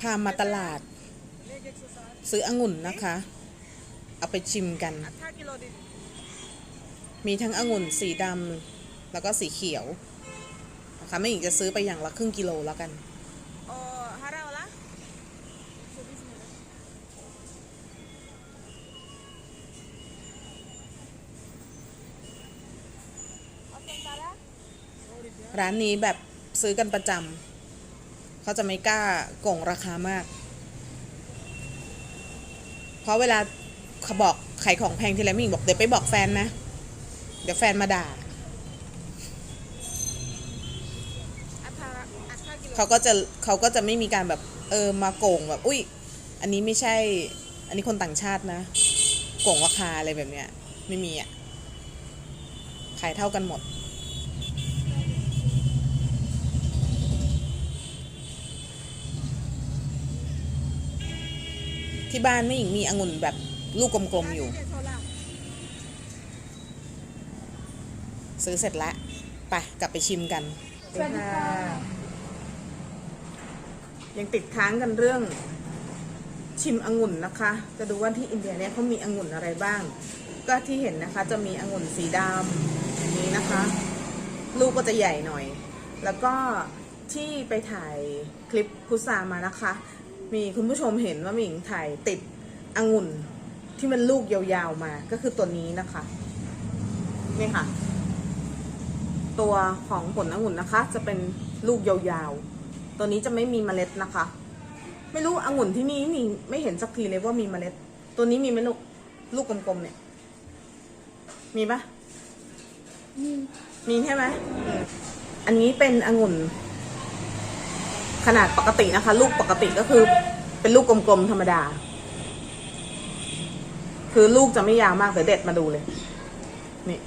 พามาตลาด ซื้อองุ่นนะคะ เอาไปชิมกัน มีทั้งองุ่นสีดำแล้วก็สีเขียวนะคะไม่หญิงจะซื้อไปอย่างละครึ่งกิโลแล้วกันร้านนี้แบบซื้อกันประจำ เขาจะไม่กล้าโกงราคามาก เพราะเวลาเขาบอกขายของแพงทีไรไม่งบอกเดี๋ยวไปบอกแฟนนะ เดี๋ยวแฟนมาด่า เขาก็จะเขาก็จะไม่มีการแบบเออมาโกงแบบอุ้ยอันนี้ไม่ใช่ อันนี้คนต่างชาตินะโกงราคาอะไรแบบเนี้ย ไม่มีอะ ขายเท่ากันหมด ที่บ้านไม่หญิงมีองุ่นแบบลูกกลมๆอยู่ ซื้อเสร็จแล้วไปกลับไปชิมกันยังติดค้างกันเรื่องชิมองุ่นนะคะ จะดูว่าที่อินเดียเนี่ยเขามีองุ่นอะไรบ้าง ก็ที่เห็นนะคะจะมีองุ่นสีดำอันนี้นะคะ ลูกก็จะใหญ่หน่อย แล้วก็ที่ไปถ่ายคลิปพุทรามานะคะ มีคุณผู้ชมเห็นว่ามีหญิงถ่ายติดองุ่นที่มันลูกยาวๆมา ก็คือตัวนี้นะคะ นี่ค่ะ ตัวของผลองุ่นนะคะ จะเป็นลูกยาวๆ ตัวนี้จะไม่มีเมล็ดนะคะ ไม่รู้องุ่นที่นี่มีไม่เห็นสักทีเลยว่ามีเมล็ด ตัวนี้มีไหมลูกลูกกลมๆเนี่ย มีปะมีใช่ไหมอืมอันนี้เป็นองุ่น ขนาดปกตินะคะ ลูกปกติก็คือเป็นลูกกลมๆธรรมดา คือลูกจะไม่ยาวมากเดี๋ยวเด็ดมาดูเลย นี่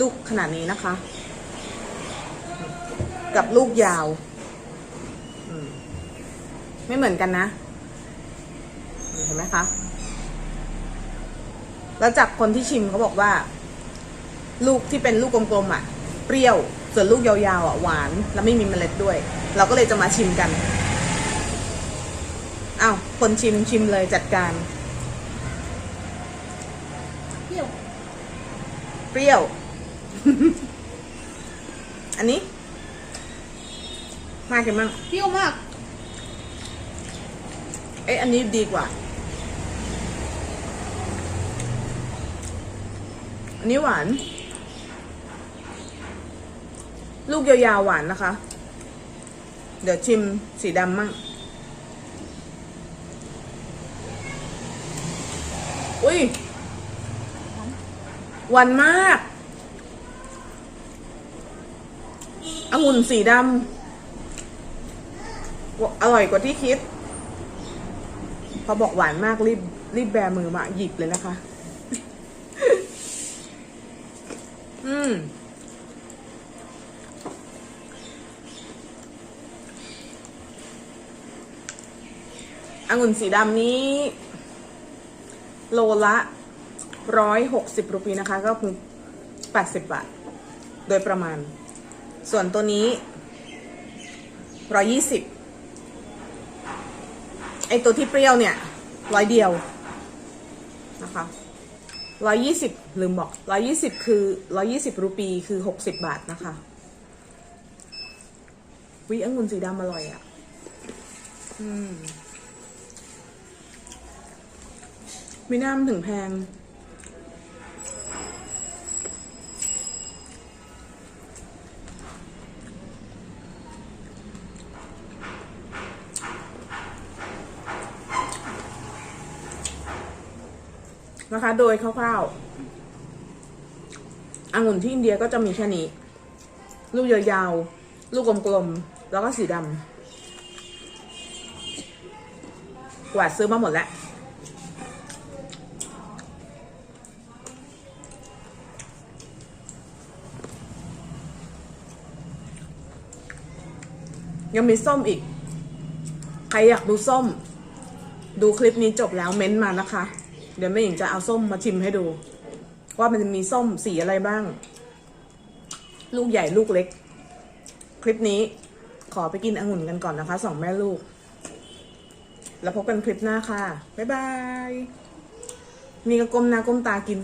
ลูกขนาดนี้นะคะ กับลูกยาวไม่เหมือนกันนะ เห็นไหมคะ แล้วจากคนที่ชิมเขาบอกว่า ลูกที่เป็นลูกกลมๆอะ เปรี้ยว ส่วนลูกยาวๆอะหวานแล้วไม่มีเมล็ดด้วย เราก็เลยจะมาชิมกันอ้าวคนชิมชิมเลยจัดการเปรี้ยวเปรี้ยว อันนี้ มากกันมั้งเปรี้ยวมาก เอ๊ะอันนี้ดีกว่า อันนี้หวาน ลูกยาวๆหวานนะคะ เดี๋ยวชิมสีดำมั่ง อุ้ยหวานมากองุ่นสีดำอร่อยกว่าที่คิด พอบอกหวานมากรีบรีบแบมือมาหยิบเลยนะคะ องุ่นสีดำนี้ โลละร้อยหกสิบรูปีนะคะ ก็คือแปดสิบบาท โดยประมาณ ส่วนตัวนี้ร้อยี่สิบไอตัวที่เปรี้ยวเนี่ยร้อยเดียวนะคะร้อยี่สิบลืมบอกร้อยี่สิบคือร้อยี่สิบรูปีคือหกสิบบาทนะคะวิองุ่นสีดำอร่อยอะ่ะ อืม มีน้ำถึงแพง นะคะ โดยคร่าวๆองุ่นที่อินเดียก็จะมีแค่นี้ ลูกยาวๆ ลูกกลมๆ แล้วก็สีดำกวาดซื้อมาหมดแล้ว ยังมีส้มอีก ใครอยากดูส้ม ดูคลิปนี้จบแล้วเม้นต์มานะคะ เดี๋ยวแม่หญิงจะเอาส้มมาชิมให้ดู ว่ามันจะมีส้มสีอะไรบ้าง ลูกใหญ่ลูกเล็ก คลิปนี้ขอไปกินองุ่นกันก่อนนะคะสองแม่ลูก แล้วพบกันคลิปหน้าค่ะ บ๊ายบาย มีกระกลมหน้าก้มตากิน